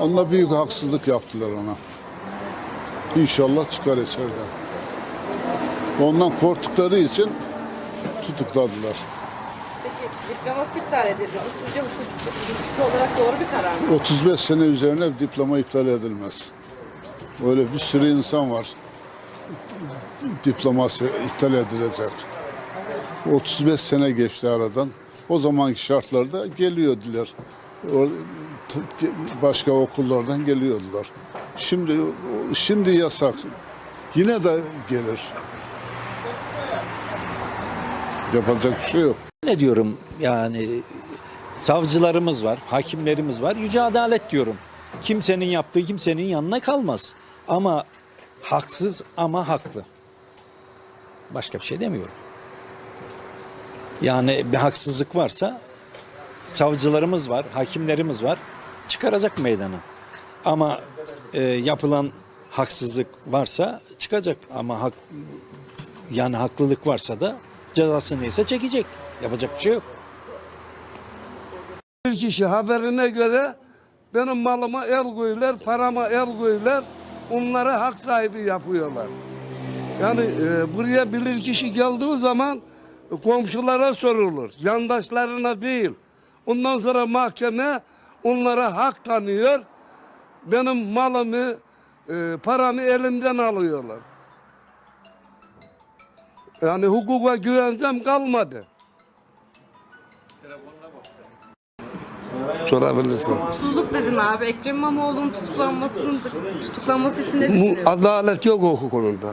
Onunla büyük haksızlık yaptılar ona. İnşallah çıkar içeriden. Ondan korktukları için tutukladılar. Peki diploması iptal edildi. Bu sizce hukuk, hukuki olarak doğru bir karar mı? 35 sene üzerine diploma iptal edilmez. Öyle bir sürü insan var. Diploması iptal edilecek. 35 sene geçti aradan. O zamanki şartlarda geliyordular. O- t- Başka okullardan geliyordular. Şimdi şimdi yasak. Yine de gelir. Yapacak bir şey yok. Ne diyorum yani savcılarımız var, hakimlerimiz var. Yüce adalet diyorum. Kimsenin yaptığı kimsenin yanına kalmaz. Ama haksız ama haklı. Başka bir şey demiyorum. Yani bir haksızlık varsa savcılarımız var, hakimlerimiz var. Çıkaracak meydana. Ama e, yapılan haksızlık varsa çıkacak. Ama hak, yani haklılık varsa da cezası neyse çekecek. Yapacak bir şey yok. Bir kişi haberine göre benim malıma el koyuyorlar, parama el koyuyorlar. Onları hak sahibi yapıyorlar. Yani e, buraya bilir kişi geldiği zaman komşulara sorulur. Yandaşlarına değil. Ondan sonra mahkeme onlara hak tanıyor. Benim malımı, e, paramı elimden alıyorlar. Yani hukuka güvencem kalmadı. Sorabilirsin. Hukuksuzluk dedin abi. Ekrem İmamoğlu'nun tutuklanmasının tutuklanması için ne Bu düşünüyorsun? adalet yok o konuda.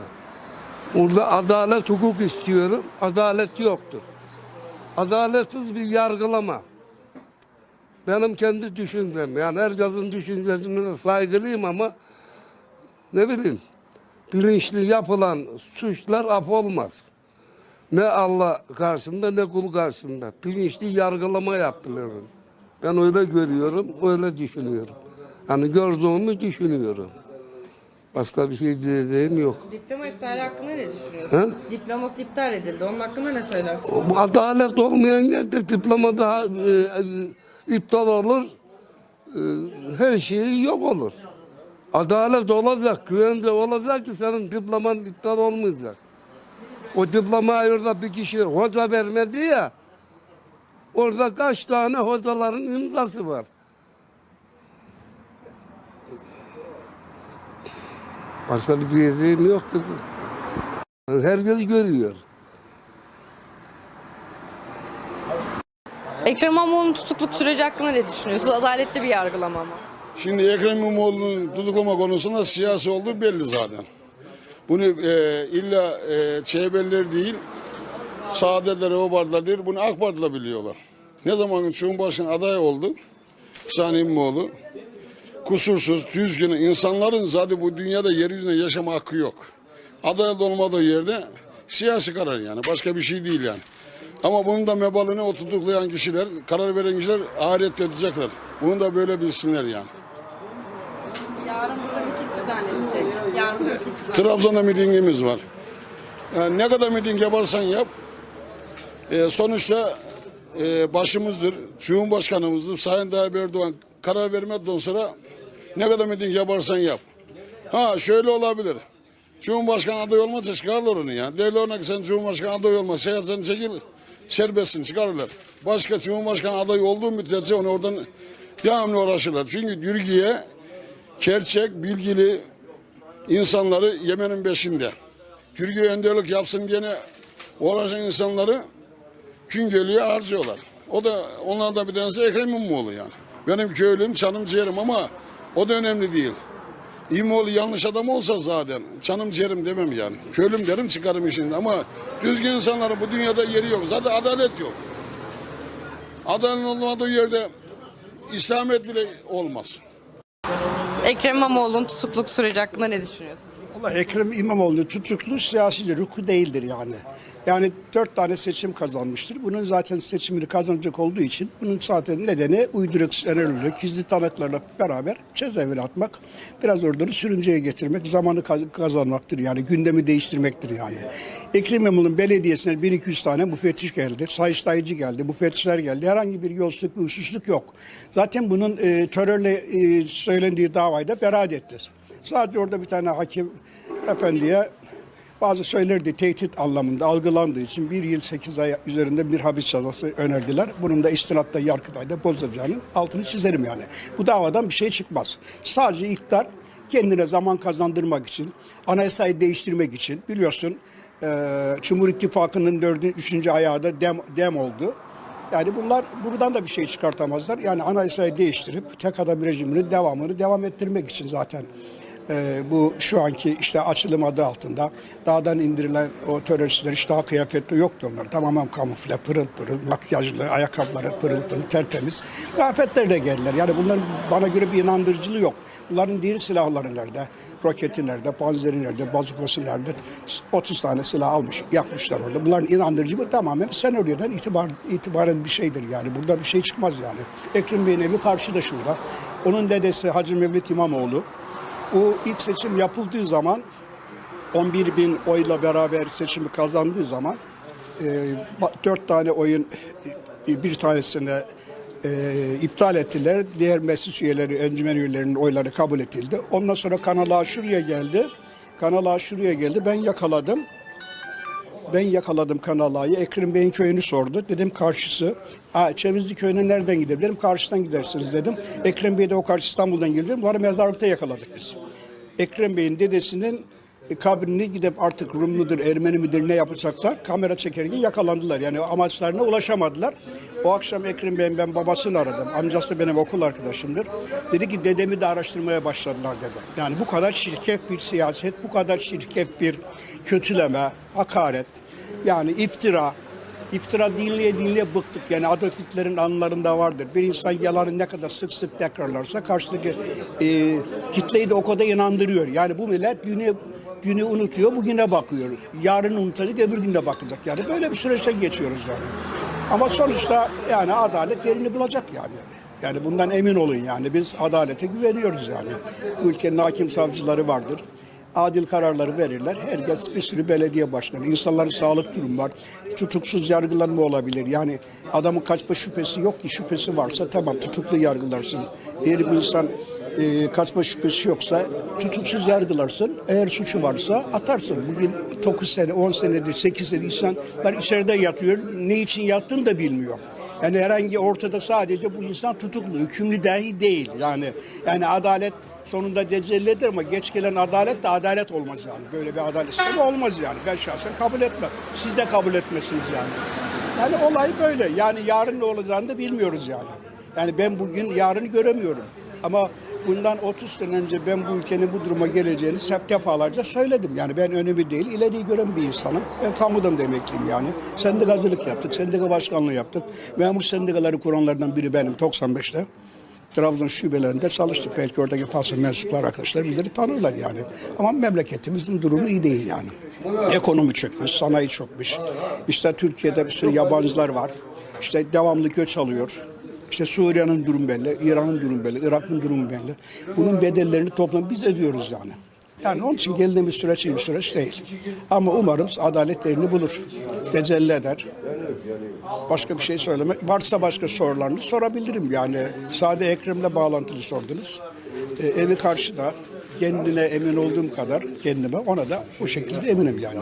Burada adalet hukuk istiyorum. Adalet yoktur. Adaletsiz bir yargılama. Benim kendi düşüncem. Yani herkesin düşüncesine saygılıyım ama ne bileyim bilinçli yapılan suçlar af olmaz. Ne Allah karşısında ne kul karşısında. Bilinçli yargılama yaptılar. Ben öyle görüyorum, öyle düşünüyorum. Hani gördüğümü düşünüyorum. Başka bir şey diyeceğim yok. Diploma iptali hakkında ne düşünüyorsun? Diploması iptal edildi. Onun hakkında ne söylersin? Bu adalet olmayan yerde diploma daha e, e, iptal olur. E, her şey yok olur. Adalet olacak, güvence olacak ki senin diploman iptal olmayacak. O diplomayı orada bir kişi hoca vermedi ya. Orada kaç tane hocaların imzası var. Başka bir diyeceğim yok kızım. Herkes görüyor. Ekrem İmamoğlu'nun tutukluk süreci hakkında ne düşünüyorsun? Adaletli bir yargılama mı? Şimdi Ekrem İmamoğlu'nun tutuklama konusunda siyasi olduğu belli zaten. Bunu e, illa e, CHP'liler değil, Saadetler, Obarlar değil, bunu AK Parti'de biliyorlar. Ne zaman Cumhurbaşkanı adayı oldu, Sani İmamoğlu, kusursuz, düzgün insanların zaten bu dünyada yeryüzünde yaşama hakkı yok. Aday olmadığı yerde siyasi karar yani, başka bir şey değil yani. Ama bunun da mebalini o tutuklayan kişiler, karar veren kişiler ahiret edecekler. Bunu da böyle bilsinler yani. Yarın burada miting düzenlenecek. Yarın da miting. Trabzon'da mitingimiz var. Yani ne kadar miting yaparsan yap, e, sonuçta e, başımızdır, Cumhurbaşkanımızdır, Sayın Tayyip Erdoğan karar vermeden sonra ne kadar miting yaparsan yap. Ha şöyle olabilir. Cumhurbaşkanı adayı olmazsa çıkarlar onu ya. Derler ki sen Cumhurbaşkanı adayı olmaz. Siyasetten çekil, serbestsin çıkarırlar. Başka Cumhurbaşkanı adayı olduğu müddetçe onu oradan devamlı uğraşırlar. Çünkü Türkiye gerçek, bilgili, insanları yemenin beşinde. Türkiye önderlik yapsın diyene uğraşan insanları gün geliyor harcıyorlar. O da onlardan bir tanesi Ekrem İmamoğlu yani. Benim köylüm, canım ciğerim ama o da önemli değil. İmamoğlu yanlış adam olsa zaten canım ciğerim demem yani. Köylüm derim çıkarım işinde ama düzgün insanların bu dünyada yeri yok. Zaten adalet yok. Adalet olmadığı yerde İslamiyet bile olmaz. Ekrem İmamoğlu'nun tutukluk süreci hakkında ne düşünüyorsun? Valla Ekrem İmamoğlu tutuklu siyasi ruhu değildir yani. Yani dört tane seçim kazanmıştır. Bunun zaten seçimini kazanacak olduğu için bunun zaten nedeni uyduruk senaryoları, gizli tanıklarla beraber cezaevine atmak, biraz oradan sürünceye getirmek, zamanı kaz- kazanmaktır yani gündemi değiştirmektir yani. Ekrem İmamoğlu'nun belediyesine 1200 tane müfettiş geldi, sayıştayıcı geldi, müfettişler geldi. Herhangi bir yolsuzluk, bir yok. Zaten bunun e, terörle e, söylendiği davayı da beraat etti. Sadece orada bir tane hakim efendiye bazı söylerdi tehdit anlamında algılandığı için bir yıl sekiz ay üzerinde bir hapis cezası önerdiler. Bunun da istinatta Yargıtay'da bozulacağının altını çizerim yani. Bu davadan bir şey çıkmaz. Sadece iktidar kendine zaman kazandırmak için, anayasayı değiştirmek için biliyorsun e, Cumhur İttifakı'nın dördüncü, üçüncü ayağı da dem, dem oldu. Yani bunlar buradan da bir şey çıkartamazlar. Yani anayasayı değiştirip tek adam rejiminin devamını devam ettirmek için zaten e, bu şu anki işte açılım adı altında dağdan indirilen o teröristler işte daha kıyafette yoktu onlar. Tamamen kamufle, pırıl pırıl, makyajlı, ayakkabıları pırıl pırıl, tertemiz. Kıyafetlerle geldiler. Yani bunların bana göre bir inandırıcılığı yok. Bunların diri silahları nerede? Roketi nerede? Panzeri nerede? Bazukası nerede? 30 tane silah almış, yapmışlar orada. Bunların inandırıcılığı tamamen senaryodan itibar, itibaren bir şeydir yani. Burada bir şey çıkmaz yani. Ekrem Bey'in evi karşıda şurada. Onun dedesi Hacı Mevlüt İmamoğlu. O ilk seçim yapıldığı zaman 11 bin oyla beraber seçimi kazandığı zaman e, dört tane oyun e, bir tanesine e, iptal ettiler. Diğer meclis üyeleri, encümen üyelerinin oyları kabul edildi. Ondan sonra Kanal A şuraya geldi. Kanal A şuraya geldi. Ben yakaladım. Ben yakaladım Kanal A'yı. Ekrem Bey'in köyünü sordu. Dedim karşısı. Aa, Çevizli köyüne nereden gidebilirim? Karşıdan gidersiniz dedim. Ekrem Bey de o karşı İstanbul'dan geldi. Bunları mezarlıkta yakaladık biz. Ekrem Bey'in dedesinin kabrini gidip artık Rumludur, Ermeni midir ne yapacaklar kamera çekerken yakalandılar. Yani amaçlarına ulaşamadılar. O akşam Ekrem Bey'in ben babasını aradım. Amcası benim okul arkadaşımdır. Dedi ki dedemi de araştırmaya başladılar dedi. Yani bu kadar şirkef bir siyaset, bu kadar şirkef bir kötüleme, hakaret, yani iftira, İftira dinleye dinleye bıktık. Yani Adolf Hitler'in anılarında vardır. Bir insan yalanı ne kadar sık sık tekrarlarsa karşıdaki e, kitleyi de o kadar inandırıyor. Yani bu millet düne, dünü unutuyor, bugüne bakıyor. Yarın unutacak, öbür günde bakacak. Yani böyle bir süreçten geçiyoruz yani. Ama sonuçta yani adalet yerini bulacak yani. Yani bundan emin olun yani. Biz adalete güveniyoruz yani. Bu ülkenin hakim savcıları vardır adil kararları verirler. Herkes bir sürü belediye başkanı, insanların sağlık durumu var. Tutuksuz yargılanma olabilir. Yani adamın kaçma şüphesi yok ki şüphesi varsa tamam tutuklu yargılarsın. Eğer bir insan e, kaçma şüphesi yoksa tutuksuz yargılarsın. Eğer suçu varsa atarsın. Bugün 9 sene, 10 senedir, 8 sene insanlar içeride yatıyor. Ne için yattığını da bilmiyor. Yani herhangi ortada sadece bu insan tutuklu, hükümlü dahi değil. Yani yani adalet sonunda tecelli eder ama geç gelen adalet de adalet olmaz yani. Böyle bir adalet sistemi olmaz yani. Ben şahsen kabul etmem. Siz de kabul etmezsiniz yani. Yani olay böyle. Yani yarın ne olacağını da bilmiyoruz yani. Yani ben bugün yarını göremiyorum. Ama bundan 30 sene önce ben bu ülkenin bu duruma geleceğini hep defalarca söyledim. Yani ben önümü değil ileriyi gören bir insanım. Ben kamudan da emekliyim yani. Sendikacılık yaptık, sendika başkanlığı yaptık. Memur sendikaları kuranlardan biri benim 95'te. Trabzon şubelerinde çalıştık. Belki oradaki fasıl mensuplar arkadaşlar bizleri tanırlar yani. Ama memleketimizin durumu iyi değil yani. Ekonomi çökmüş, sanayi çökmüş. İşte Türkiye'de bir sürü yabancılar var. İşte devamlı göç alıyor. İşte Suriye'nin durum belli, İran'ın durum belli, Irak'ın durumu belli. Bunun bedellerini toplam biz ödüyoruz yani. Yani onun için geldiğimiz süreç iyi bir süreç değil. Ama umarım adalet yerini bulur. Tecelli eder. Başka bir şey söylemek. Varsa başka sorularınızı sorabilirim. Yani sade Ekrem'le bağlantılı sordunuz. Ee, evi karşıda. Kendine emin olduğum kadar kendime ona da bu şekilde eminim yani.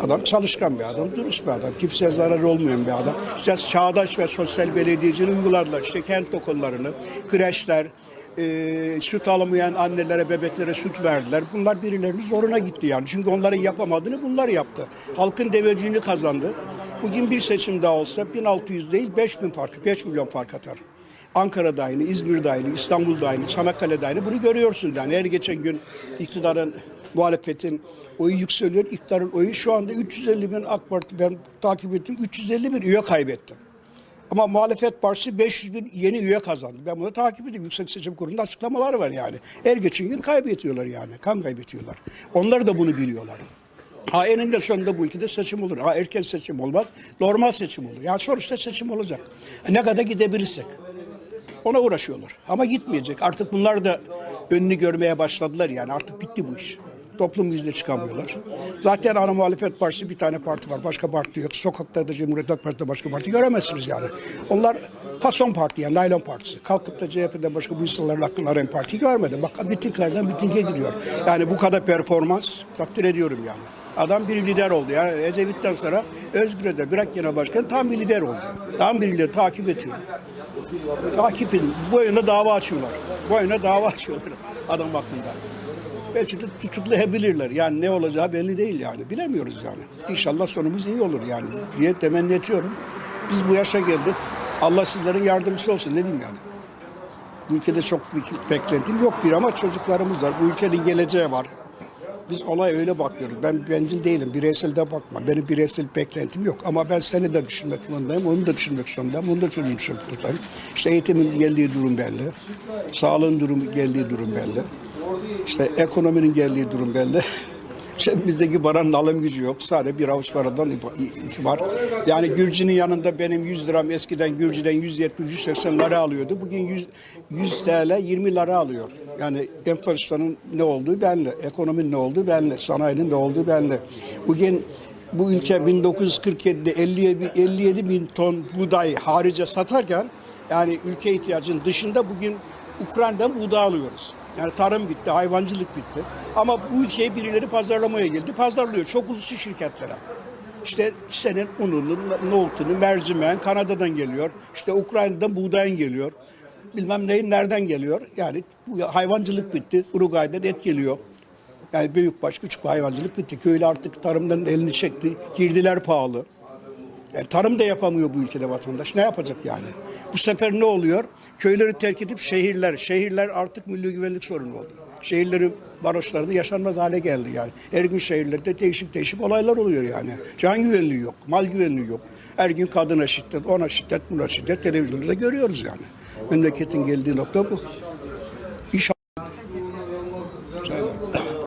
Adam çalışkan bir adam, dürüst bir adam. Kimseye zarar olmayan bir adam. İşte çağdaş ve sosyal belediyeciliği uyguladılar. İşte kent okullarını, kreşler, e, süt alamayan annelere, bebeklere süt verdiler. Bunlar birilerinin zoruna gitti yani. Çünkü onların yapamadığını bunlar yaptı. Halkın devirciliğini kazandı. Bugün bir seçim daha olsa 1600 değil 5000 fark, 5 milyon fark atar. Ankara'da aynı, İzmir'de aynı, İstanbul'da aynı, Çanakkale'de aynı. Bunu görüyorsun yani. Her geçen gün iktidarın, muhalefetin oyu yükseliyor. İktidarın oyu şu anda 350 bin AK Parti ben takip ettim. 350 bin üye kaybetti. Ama muhalefet partisi 500 bin yeni üye kazandı. Ben bunu takip ediyorum. Yüksek Seçim Kurulu'nda açıklamaları var yani. Her geçen gün kaybediyorlar yani. Kan kaybediyorlar. Onlar da bunu biliyorlar. Ha eninde sonunda bu ülkede seçim olur. Ha erken seçim olmaz. Normal seçim olur. Yani sonuçta seçim olacak. E ne kadar gidebilirsek. Ona uğraşıyorlar. Ama gitmeyecek. Artık bunlar da önünü görmeye başladılar yani. Artık bitti bu iş. Toplum yüzüne çıkamıyorlar. Zaten ana muhalefet partisi bir tane parti var. Başka parti yok. Sokakta da Cumhuriyet Halk Partisi'nde başka parti göremezsiniz yani. Onlar fason parti yani naylon partisi. Kalkıp da CHP'de başka bu insanların aklına arayan partiyi görmedim. Bak mitinglerden mitinge gidiyor. Yani bu kadar performans takdir ediyorum yani. Adam bir lider oldu. Yani Ecevit'ten sonra Özgür Özel, Bırak Genel Başkan tam bir lider oldu. Tam bir lider takip ediyor. Takip edin. Bu oyuna dava açıyorlar. Bu oyuna dava açıyorlar adam hakkında. Belki de tutuklayabilirler. Yani ne olacağı belli değil yani. Bilemiyoruz yani. İnşallah sonumuz iyi olur yani diye temenni ediyorum. Biz bu yaşa geldik. Allah sizlerin yardımcısı olsun. Ne diyeyim yani. Bu ülkede çok bir beklentim yok bir ama çocuklarımız var. Bu ülkenin geleceği var. Biz olay öyle bakıyoruz. Ben bencil değilim. Bireysel de bakma. Benim bireysel beklentim yok. Ama ben seni de düşünmek zorundayım. Onu da düşünmek zorundayım. Onu da çocuğun düşünmek zorundayım. İşte eğitimin geldiği durum belli. Sağlığın durumu geldiği durum belli. İşte ekonominin geldiği durum belli. Cebimizdeki paranın alım gücü yok. Sadece bir avuç paradan itibar. Yani Gürcü'nün yanında benim 100 liram eskiden Gürcü'den 170-180 lira alıyordu. Bugün 100, 100 TL 20 lira alıyor. Yani enflasyonun ne olduğu belli. Ekonominin ne olduğu belli. Sanayinin ne olduğu belli. Bugün bu ülke 1947'de 57, 57 bin ton buğday harice satarken yani ülke ihtiyacının dışında bugün Ukrayna'dan buğday alıyoruz. Yani tarım bitti, hayvancılık bitti. Ama bu ülkeye birileri pazarlamaya geldi. Pazarlıyor çok uluslu şirketlere. İşte senin ununun, nohutunu, mercimeğin Kanada'dan geliyor. İşte Ukrayna'dan buğdayın geliyor. Bilmem neyin nereden geliyor. Yani bu hayvancılık bitti. Uruguay'dan et geliyor. Yani büyük baş küçük hayvancılık bitti. Köylü artık tarımdan elini çekti. Girdiler pahalı. Yani tarım da yapamıyor bu ülkede vatandaş. Ne yapacak yani? Bu sefer ne oluyor? Köyleri terk edip şehirler. Şehirler artık milli güvenlik sorunu oldu. Şehirlerin varoşlarını yaşanmaz hale geldi yani. Her gün şehirlerde değişik değişik olaylar oluyor yani. Can güvenliği yok, mal güvenliği yok. Her gün kadına şiddet, ona şiddet, buna şiddet televizyonda görüyoruz yani. Memleketin geldiği nokta bu.